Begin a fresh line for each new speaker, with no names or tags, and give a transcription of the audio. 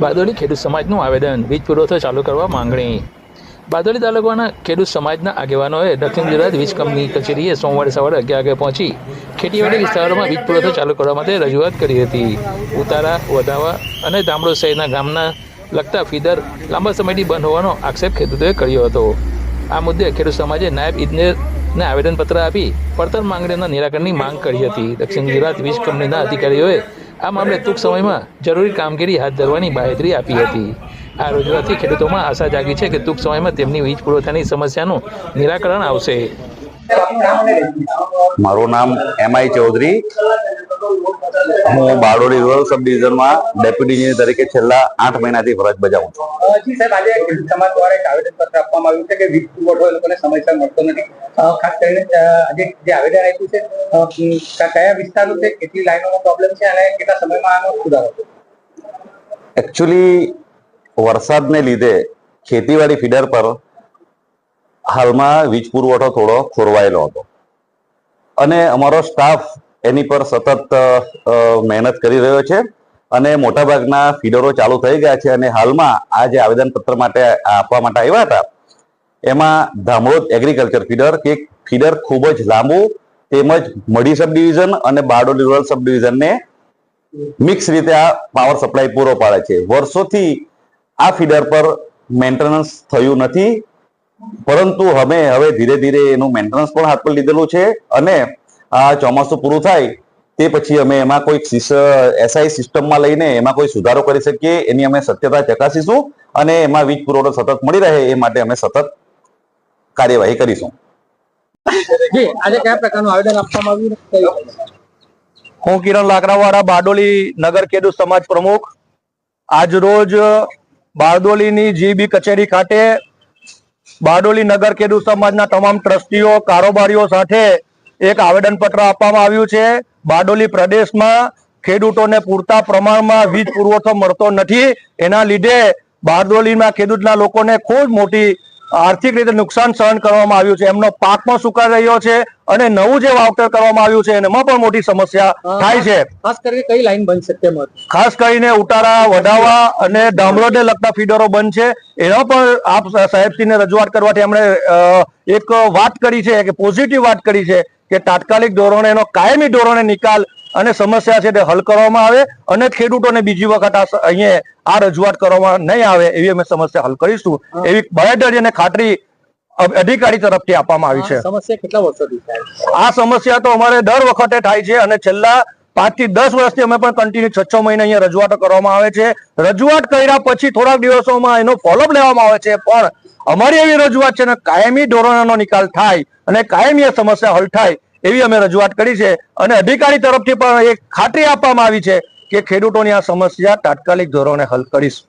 બારડોલી ખેડૂત સમાજનું આવેદન. વીજ પુરવઠો ચાલુ કરવા માંગણી. બારડોલી તાલુકાના ખેડૂત સમાજના આગેવાનોએ દક્ષિણ ગુજરાત વીજ કંપની કચેરીએ સોમવારે સવારે અગિયાર વાગે પહોંચી ખેતીવાડી વિસ્તારોમાં વીજ પુરવઠો ચાલુ કરવા માટે રજૂઆત કરી હતી. ઉતારા, વધાવા અને ધામડો સહિતના ગામના લગતા ફીડર લાંબા સમયથી બંધ હોવાનો આક્ષેપ ખેડૂતોએ કર્યો હતો. આ મુદ્દે ખેડૂત સમાજે નાયબ ઇજનેરને આવેદનપત્ર આપી, પડતર માંગણીના નિરાકરણની માંગ કરી હતી. દક્ષિણ ગુજરાત વીજ કંપનીના અધિકારીઓએ આ મામલે ટૂંક સમયમાં જરૂરી કામગીરી હાથ ધરવાની બાહેધરી આપી હતી. આ રજૂઆતથી ખેડૂતોમાં આશા જાગી છે કે ટૂંક સમયમાં તેમની વીજ પુરવઠાની સમસ્યાનું નિરાકરણ આવશે.
મારું નામ એમ આઈ ચૌધરી. હું બારડોલી રૂરલ સબ ડિવિઝનમાં ડેપ્યુટી એન્જિનિયર તરીકે છેલ્લા આઠ મહિનાથી ફરજ બજાવું છું.
જી સાહેબ આજે ખેડૂત સમાજ દ્વારા એક આવેદન પત્ર આપવામાં આવ્યું છે કે વીજ પુરવઠો લોકોને સમયસર મળતો નથી. ખાસ કરીને આજે જે આવેદન આપ્યું છે કયા વિસ્તારનું છે કેટલી લાઈનોનો પ્રોબ્લેમ છે અને કેટલા સમયમાં આનો સુધારો
એકચ્યુઅલી વરસાદને લીધે ખેતીવાડી ફીડર પર હાલમાં વીજ પુરવઠો થોડો ખોરવાયેલો હતો. અને અમારો સ્ટાફ એની પર સતત મહેનત કરી રહ્યો છે અને મોટાભાગના ફીડરો ચાલુ થઈ ગયા છે અને હાલમાં આ જે આવેદનપત્ર માટે આપવા માટે આવ્યા હતા, એમાં ધામોદ એગ્રીકલ્ચર ફીડર કે ફીડર ખૂબ જ લાંબુ, તેમજ મઢી સબ ડિવિઝન અને બારડોલ રૂરલ સબ ડિવિઝનને મિક્સ રીતે આ પાવર સપ્લાય પૂરો પાડે છે. વર્ષોથી આ ફીડર પર મેન્ટેનન્સ થયું નથી, પરંતુ અમે હવે ધીરે ધીરે એનું મેન્ટેનન્સ પણ હાથ પર લીધેલું છે અને આ ચોમાસું પૂરું થાય તે પછી અમે એમાં કોઈ એસઆઈ સિસ્ટમમાં લઈને એમાં કોઈ સુધારો કરી શકીએ એની અમે સત્યતા ચકાસીશું અને એમાં વીજ પુરવઠો સતત મળી રહે એ માટે અમે સતત કાર્યવાહી કરીશું.
આજે કયા પ્રકારનું આવેદન આપવામાં આવ્યું
હું કિરણ લાકડાવાળા બારડોલી નગર ખેડૂત સમાજ પ્રમુખ. આજ રોજ બારડોલીની જીબી કચેરી ખાતે બારડોલી નગર ખેડૂત સમાજના તમામ ટ્રસ્ટીઓ કારોબારીઓ સાથે એક આવેદનપત્ર આપવામાં આવ્યું છે. બારડોલી પ્રદેશમાં ખેડૂતોને પૂરતા પ્રમાણમાં વીજ પુરવઠો મળતો નથી. એના લીધે બારડોલીના ખેડૂતના લોકોને ખૂબ મોટી આર્થિક રીતે નુકસાન સહન કરવામાં આવ્યું છે. એમનો પાક પણ સુકાઈ રહ્યો છે અને નવું જે વાવતર કરવામાં આવ્યું છે એમાં પણ મોટી સમસ્યા થાય છે.
ખાસ કરીને કઈ લાઈન તેમ? હતું
ખાસ કરીને ઉતારા વડાવા અને ડામરોડને લગતા ફીડરો બંધ છે. એનો પણ આપ સાહેબશ્રીને રજૂઆત કરવાથી એમણે એક વાત કરી છે કે પોઝિટિવ વાત કરી છે. કે તાત્કાલિક ધોરણે એનો કાયમી ધોરણે નિકાલ અને સમસ્યા છે તે હલ કરવામાં આવે અને ખેડૂતોને બીજી વખત આ અહીંયા આ રજૂઆત કરવામાં નહીં આવે એવી અમે સમસ્યા હલ કરીશું. એવી બાહેધરી અને ખાતરી અધિકારી તરફથી આપવામાં આવી છે.
સમસ્યા કેટલા વર્ષોથી
આ સમસ્યા તો અમારે દર વખતે થાય છે અને છેલ્લા પાંચથી દસ વર્ષથી અમે પણ કન્ટિન્યુ છ છ મહિને અહીંયા રજૂઆતો કરવામાં આવે છે. રજૂઆત કર્યા પછી થોડાક દિવસોમાં એનો ફોલોઅપ લેવામાં આવે છે. પણ અમારી એવી રજૂઆત છે ને કાયમી ધોરણનો નિકાલ થાય અને કાયમી સમસ્યા હલ થાય એવી અમે રજૂઆત કરી છે. અને અધિકારી તરફથી પણ એક ખાતરી આપવામાં આવી છે કે ખેડૂતોની આ સમસ્યા તાત્કાલિક ધોરણે હલ કરીશું.